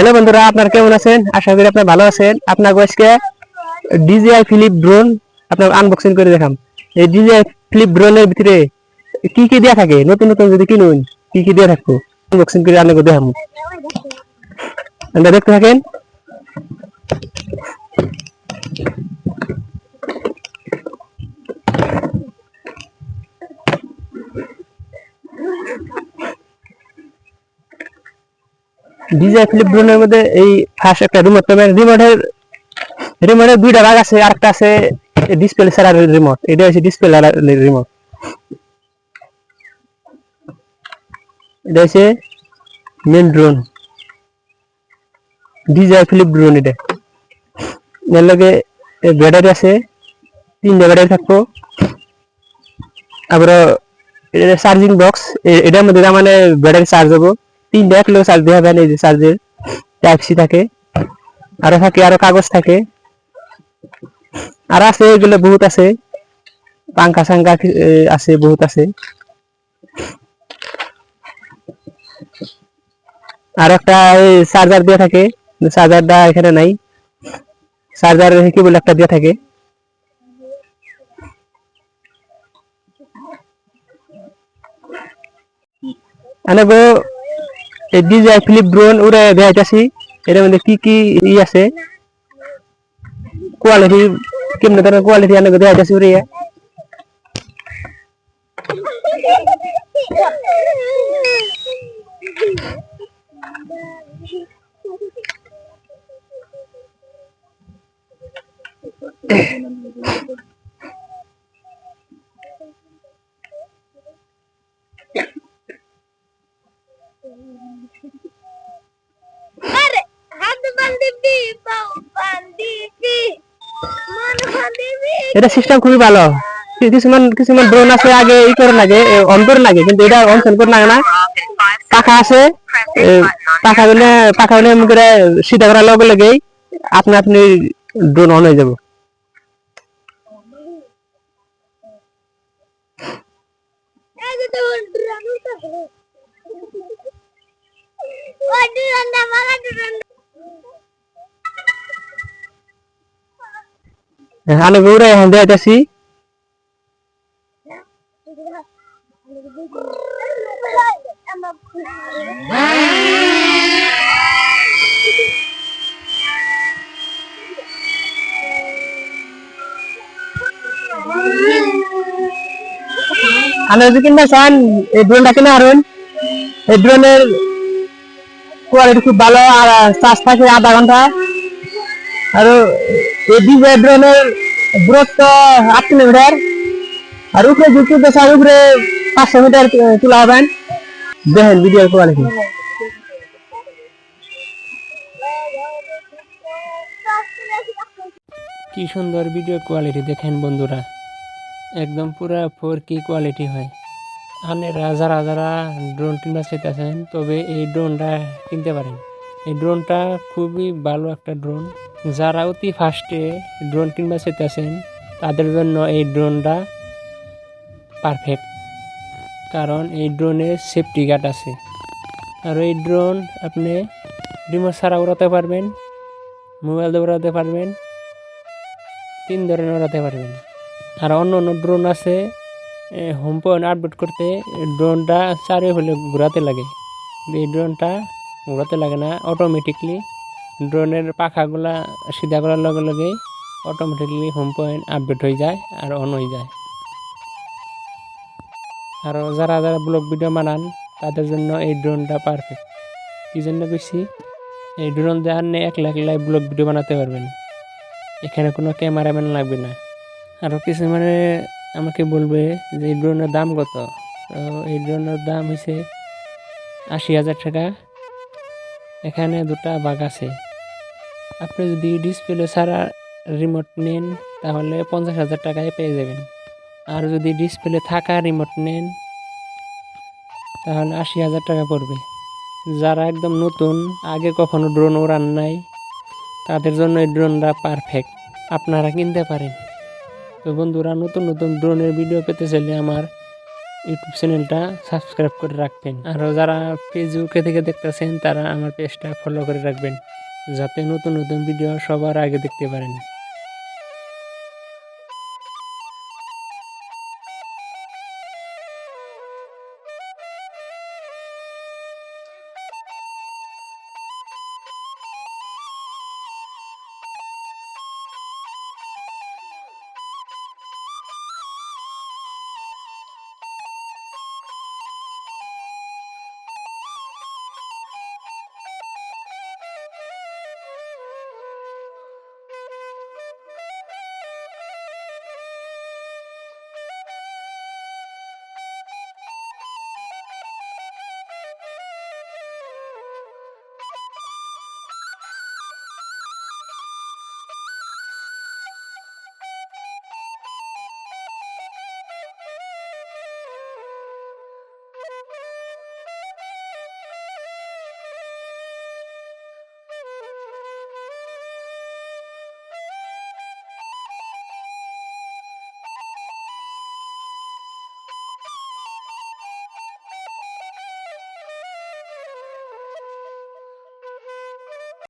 Hello বন্ধুরা, আপনার কেমন আছেন? আশা করি আপনার ভালো আছেন। আপনার আজকে ডিজিআই ফিলিপ ড্রোন আপনার আনবক্সিং করে দেখাম। এই ডিজিআই ফিলিপ ড্রোনের ভিতরে কি কি দেওয়া থাকে? নতুন নতুন যদি কিনুন, কি কি দেওয়া থাকব? আনবক্সিং করে আনব দেখাম। আপনারা দেখতে থাকেন। ডিজিআই ফিলিপ ড্রোনের মধ্যে এই ফার্স্ট একটা রিমোট পাবেন রিমোটের রিমোটের দুইটা ভাগ আছে, আরেকটা আছে ডিসপ্লে ছাড়া রিমোট এটা হচ্ছে ডিসপ্লে রিমোট এটা হচ্ছে main drone DJI Flip drone এটা। এর লগে ব্যাটারি আছে, তিনটা ব্যাটারি থাকব। আবার চার্জিং বক্স এটার মধ্যে মানে ব্যাটারি চার্জ হব। তিনটা এক লোক চার্জ দেওয়া এই যে চার্জের টাইপ সি থাকে, আরও থাকে, আরও কাগজ থাকে। আর আছে, এগুলো বহুত আছে। পাঙ্খা সাঙ্খা আছে, বহুত আছে। আর একটা চার্জার দেওয়া থাকে। চার্জারটা এখানে নাই। চার্জার কি বলে একটা দেওয়া থাকে। আনব এই ডিজাই ফিলিপ ড্রোন উড়ে দেখাইতেছি এর মধ্যে কি কি ই আছে কোয়ালিটি কেমন ধরনের কোয়ালিটি আনব দেখাইতেছি উড়ে আরে হাত বান্ধিবি পাও বান্ধিবি মন বান্ধিবি এটা সিস্টেম খুবই ভালো। কিছুমান কিছুমান ড্রোন আছে আগে ই করে লাগে অন করে লাগে কিন্তু এটা অন সেন করে লাগে না। পাখা আছে পাখা গুলো পাখা গুলো এমন করে সিধা করার লগে লগেই আপনি আপনি ড্রোন অন হয়ে যাব। আলো উড়ে এখন দেখাইতেছি আলো যদি কিনতে চান এই ড্রোনটা কিনে হারুন এই ড্রোনের কোয়ালিটি খুব ভালো আর চার্জ থাকে আধা ঘণ্টা। আর এই দূরত্ব আট কিলোমিটার। আর উপরে যুক্ত দেশার উপরে পাঁচশো মিটার তোলা হবেন দেখেন ভিডিওর কোয়ালিটি কি সুন্দর ভিডিও কোয়ালিটি দেখেন বন্ধুরা। একদম পুরা ফোর কি কোয়ালিটি হয়। আপনারা যারা যারা ড্রোন কিনতে চাইতেছেন, তবে এই ড্রোনটা কিনতে পারেন। এই ড্রোনটা খুবই ভালো একটা ড্রোন যারা অতি ফার্স্টে ড্রোন কিনতে চাইতেছেন, তাদের জন্য এই ড্রোনটা পারফেক্ট কারণ এই ড্রোনের সেফটি গার্ড আছে। আর এই ড্রোন আপনি রিমোট ছাড়া উড়াতে পারবেন মোবাইল দিয়ে উড়াতে পারবেন, তিন ধরনের উড়াতে পারবেন। আর অন্য অন্য ড্রোন আছে হোম পয়েন্ট আপডেট করতে ড্রোনটা চারে হলে ঘোরাতে লাগে। এই ড্রোনটা ঘোরাতে লাগে না অটোমেটিকলি ড্রোনের পাখাগুলা সিধা করার লগে লগে অটোমেটিকলি হোম পয়েন্ট আপডেট হয়ে যায় আর অন হয়ে যায়। আর যারা যারা ব্লগ ভিডিও বানান, তাদের জন্য এই ড্রোনটা পারফেক্ট কী জন্য বেশি এই ড্রোন দিয়ে আপনি একলা একলাই ব্লগ ভিডিও বানাতে পারবেন। এখানে কোনো ক্যামেরাম্যান লাগবে না। আরও কিছু মানে আমাকে বলবে যে, এই ড্রোনের দাম কত? তো এই ড্রোনের দাম হচ্ছে আশি হাজার টাকা। এখানে দুটা বাঘ আছে। আপনি যদি ডিসপ্লে ছাড়া রিমোট নেন, তাহলে পঞ্চাশ হাজার টাকায় পেয়ে যাবেন। আর যদি ডিসপ্লে থাকা রিমোট নেন, তাহলে আশি হাজার টাকা পড়বে। যারা একদম নতুন, আগে কখনো ড্রোন ওড়ান নাই, তাদের জন্য এই ড্রোনটা পারফেক্ট আপনারা কিনতে পারেন। তো বন্ধুরা, নতুন নতুন ড্রোনের ভিডিও পেতে চাইলে আমার ইউটিউব চ্যানেলটা সাবস্ক্রাইব করে রাখবেন। আর যারা ফেসবুকে থেকে দেখতেছেন, তারা আমার পেজটা ফলো করে রাখবেন, যাতে নতুন নতুন ভিডিও সবার আগে দেখতে পারেন।